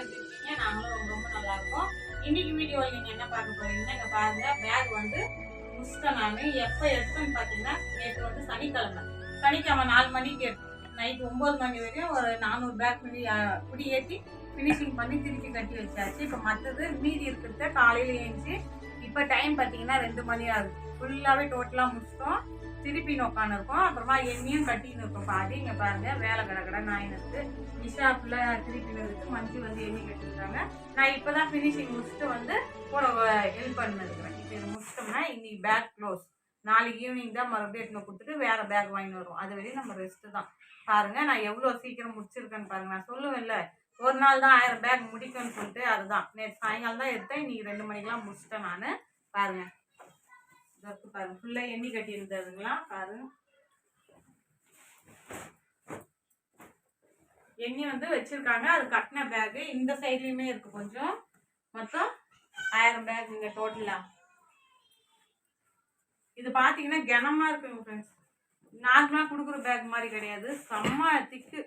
இருக்கீங்க நாங்களும் ரொம்ப ரொம்ப நல்லா இருக்கோம் இன்னைக்கு வீடியோவில் நீங்கள் என்ன பார்க்க போறீங்கன்னா இங்கே பாருங்க. பேக் வந்து முஸ்டேன் நான் எப்போ எடுத்தேன்னு பார்த்தீங்கன்னா நேற்று வந்து சனிக்கிழமை. சனிக்கிழமை நாலு மணிக்கு நைட் ஒம்பது மணி வரையும் ஒரு நானூறு பேக் பண்ணி குடி ஏற்றி ஃபினிஷிங் பண்ணி திருப்பி கட்டி வச்சாச்சு. இப்போ மற்றது மீதி இருக்கிறத காலையில் ஏஞ்சி இப்போ டைம் பார்த்தீங்கன்னா ரெண்டு மணி இருக்குது ஃபுல்லாகவே டோட்டலாக முடிச்சிட்டோம். திருப்பி உட்காந்து இருக்கோம் அப்புறமா எண்ணியும் கட்டின்னு இருக்கோம் பாதி இங்கே பாருங்க வேலை கடை கடை நாயின் இருக்கு நிஷா ஃபுல்லாக திருப்பி இருக்கு. மஞ்சு வந்து எண்ணி கட்டிருக்காங்க நான் இப்போ தான் ஃபினிஷிங் முடிச்சுட்டு வந்து கூட ஹெல்ப் பண்ணிருக்கிறேன். இப்போ இது முடிச்சிட்டோம்னா இன்னைக்கு பேக் க்ளோஸ் நாளைக்கு ஈவினிங் தான் மறுபடியும் எடுத்துன்னு கொடுத்துட்டு வேற பேக் வாங்கிட்டு வருவோம். அது வரையும் நம்ம ரெஸ்ட்டு தான். பாருங்க நான் எவ்வளோ சீக்கிரம் முடிச்சிருக்கேன்னு பாருங்க. நான் சொல்லுவேன்ல ஒரு நாள் தான் ஆயிரம் பேக் முடிக்கும்னு சொல்லிட்டு அதுதான். நேற்று சாயங்காலம் தான் எடுத்தேன். இன்னைக்கு ரெண்டு மணிக்கெல்லாம் முடிச்சிட்டேன் நான். பாருங்க. இருக்கு பாருங்க. ஃபுல்லாக எண்ணி கட்டி இருந்ததுங்களா பாருங்க. எண்ணி வந்து வச்சிருக்காங்க. அது கட்டின பேகு இந்த சைட்லயுமே இருக்கு கொஞ்சம். மொத்தம் ஆயிரம் பேக் டோட்டலாக இது பார்த்தீங்கன்னா கனமா இருக்குங்க ஃப்ரெண்ட்ஸ் நார்மலாக கொடுக்குற பேக் மாதிரி கிடையாது. செம்ம திக்கு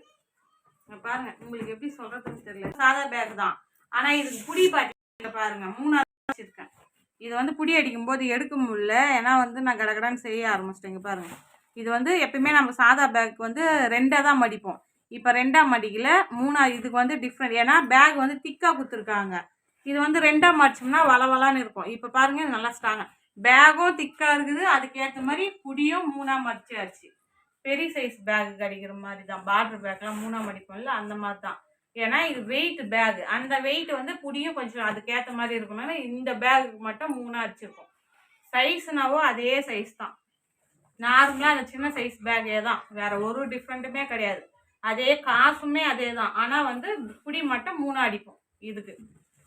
பாருங்க. உங்களுக்கு எப்படி சொல்றதுன்னு தெரியல. சாதா பேக் தான். ஆனால் இதுக்கு புடி பாட்டி பாருங்க. மூணாவது வச்சிருக்கேன். இது வந்து புடி அடிக்கும் போது எடுக்க முடியல. ஏன்னா வந்து நான் கடகடான்னு செய்ய ஆரம்பிச்சிட்டேங்க பாருங்கள் இது வந்து எப்பயுமே நம்ம சாதா பேக் வந்து ரெண்டாக தான் மடிப்போம். இப்போ ரெண்டாம் மடிக்கல மூணா இதுக்கு வந்து டிஃப்ரெண்ட் ஏன்னா பேக் வந்து திக்காக கொடுத்துருக்காங்க. இது வந்து ரெண்டாக மடிச்சோம்னா வளவலான்னு இருக்கும். இப்போ பாருங்கள் நல்லா ஸ்ட்ராங்காக பேக்கும் திக்காக இருக்குது. அதுக்கேற்ற மாதிரி புடியும் மூணாக மடிச்சாச்சு. பெரிய சைஸ் பேக் கிடைக்கிற மாதிரி தான். பார்டர் பேக்லாம் மூணாக மடிப்போம்ல அந்த மாதிரி தான். ஏன்னா இது வெயிட் பேக் அந்த வெயிட் வந்து புடியும் கொஞ்சம் அதுக்கேற்ற மாதிரி இருக்கணும் இந்த பேகுக்கு மட்டும் மூணாக அடிச்சிருக்கும். சைஸ்னாவோ அதே சைஸ் தான். நார்மலாக அந்த சின்ன சைஸ் பேக்கே தான். வேற ஒரு டிஃப்ரெண்ட்டுமே கிடையாது. அதே காசுமே அதே தான். ஆனால் வந்து புடி மட்டும் மூணு அடிப்போம் இதுக்கு.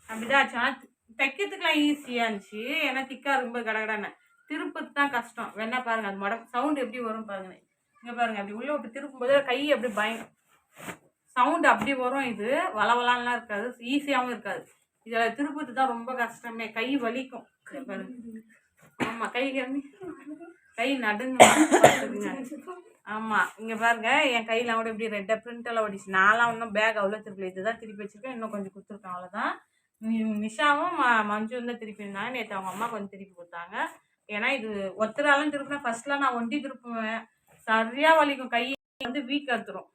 அப்படிதான் ஆச்சு. ஆனால் தைக்கிறதுக்குலாம் ஈஸியாக இருந்துச்சு. ஏன்னா திக்காக இருக்கும்போது கடகடான திருப்பது தான் கஷ்டம். வேணா பாருங்க அது மடம் சவுண்ட் எப்படி வரும் பாருங்க இங்கே பாருங்க அப்படி உள்ளே விட்டு திருப்பும்போது கை அப்படி பயம் சவுண்ட் அப்படி வரும் இது. வளவலான்லாம் இருக்காது. ஈஸியாகவும் இருக்காது. இதில் திருப்பத்து தான் ரொம்ப கஷ்டமே. கை வலிக்கும். ஆமாம் கை கம்மி கை நடுங்க ஆமாம் இங்கே பாருங்க. என் கையில் கூட இப்படி ரெட்டை பிரிண்டெல்லாம் ஓடிச்சு. நான்லாம் ஒன்றும் பேக் அவ்வளோ திருப்பி இதுதான் திருப்பி வச்சுருக்கேன். இன்னும் கொஞ்சம் கொடுத்துருக்கேன். அவ்வளோதான் நிஷாவும் ம- தான் திருப்பி இருந்தாங்க. நேற்று அவங்க அம்மா கொஞ்சம் திருப்பி கொடுத்தாங்க. ஏன்னா இது ஒத்தராலும் திருப்பினா ஃபர்ஸ்ட்லாம் நான் ஒண்டி திருப்புவேன். சரியாக வலிக்கும். கை வந்து வீக் எடுத்துரும்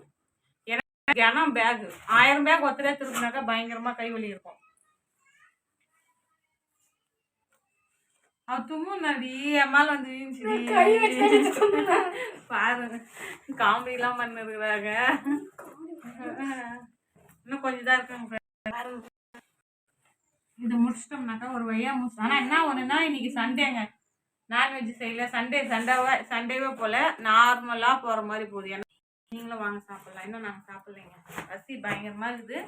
கனம் பேக் ஆயிரம் பேக் ஒத்தரா திருப்பினாக்கா பயங்கரமா கை வலி இருக்கும். அவ தும்முனாடி என் மேல வந்து. பாருங்க காமெடி எல்லாம் பண்ணிருக்கிறாங்க இன்னும் கொஞ்சம் தான் இருக்குங்க. இது முடிச்சிட்டோம்னாக்கா ஒரு வழியா முடிச்சு ஆனா என்ன ஒண்ணுன்னா இன்னைக்கு சண்டேங்க நான்வெஜ் செய்யல. சண்டே சண்டேவா சண்டேவே போல நார்மலா போற மாதிரி போகுது. நீங்களும் வாங்க சாப்பிடலாம். இன்னும் நாங்க சாப்பிட்லைங்க. பசி பயங்கரமா இருக்குது.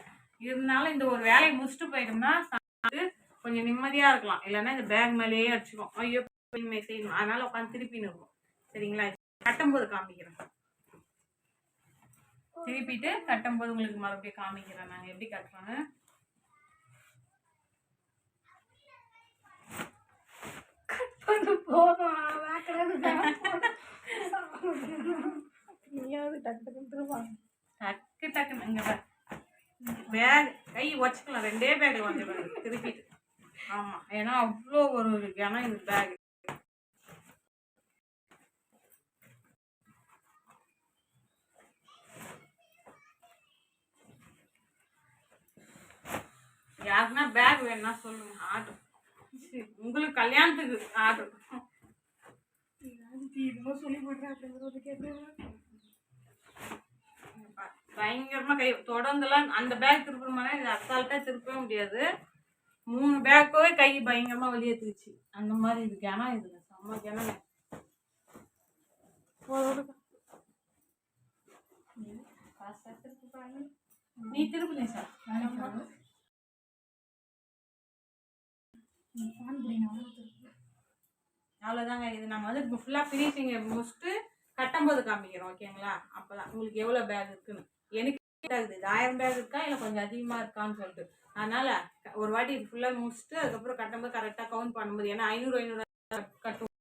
இருந்தாலும் இந்த ஒரு வேலையை முடிச்சுட்டு போயிட்டோம்னா சாப்பிட்டு கொஞ்சம் நிம்மதியா இருக்கலாம். இல்லைன்னா இந்த பேக் மேலேயே அடிச்சுக்கோம். ஐயோ இனிமே செய்யணும். அதனால உட்காந்து திருப்பின்னு இருக்கும் சரிங்களா? கட்டும்போது காமிக்கிறேன். திருப்பிட்டு கட்டும்போது உங்களுக்கு மறுபடியும் காமிக்கிறேன் நாங்க. எப்படி கட்டுறோன்னு போதும். டக்கு டக்குன்னு திருவாங்க. டக்கு டக்குன்னு. இங்க பேக் கை வச்சுக்கலாம். ரெண்டே பேக்ல வந்துடுவேன் திருப்பிட்டு. ஆமா. ஏன்னா அவ்வளோ ஒரு கனம் இந்த பேக் யாருன்னா பேக் வேணும்னா சொல்லுங்க. ஆர்டர் உங்களுக்கு கல்யாணத்துக்கு ஆர்டர் சொல்லி போடுறேன் அப்படிங்கிறது கேட்டு பயங்கரமாக கை தொடர்ந்துலாம் அந்த பேக் திருப்பணுமானா இது அசால்ட்டாக திருப்பவே முடியாது. மூணு பேக்கோவே கை பயங்கரமாக வெளியே தூச்சு அந்த மாதிரி இது கிணம் இதுங்க செம்ம கிணம் நீ திருப்பி சார்? அவ்வளோதாங்க இது நம்ம வந்து ஃபுல்லாக ஃபினிஷிங் முடிச்சுட்டு கட்டும்போது காமிக்கிறோம் ஓகேங்களா அப்போதான். உங்களுக்கு எவ்வளோ பேக் இருக்குன்னு. எனக்கு ஆகுது ஆயிரம் பேர் இருக்கா? இல்லை கொஞ்சம் அதிகமாக இருக்கான்னு சொல்லிட்டு. அதனால் ஒரு வாட்டி ஃபுல்லாக முடிச்சுட்டு அதுக்கப்புறம் கட்டும்போது கரெக்டாக கவுண்ட் பண்ணும்போது ஏன்னா ஐநூறு ஐநூறு கட்டும்.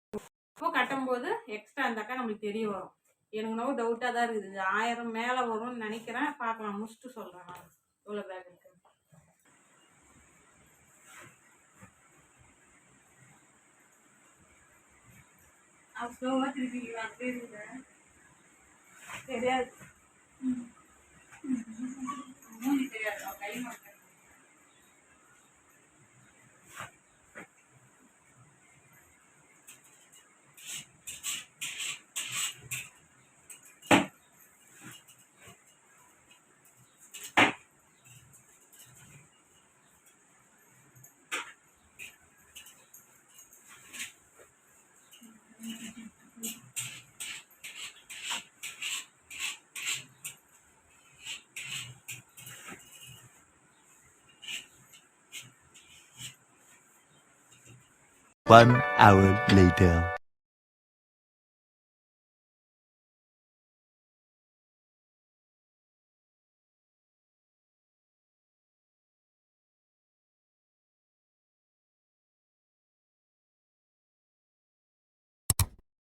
அப்போ கட்டும்போது எக்ஸ்ட்ரா இருந்தாக்கா நம்மளுக்கு தெரிய வரும். எனக்கு என்னவோ டவுட்டாக தான் இருக்குது. ஆயிரம் மேலே வரும்னு நினைக்கிறேன். பார்க்கலாம். முடிச்சுட்டு சொல்கிறேன் நான். இவ்வளோ பேக் இருக்குது தெரியாது. மூஞ்சி தெரியாது One hour later.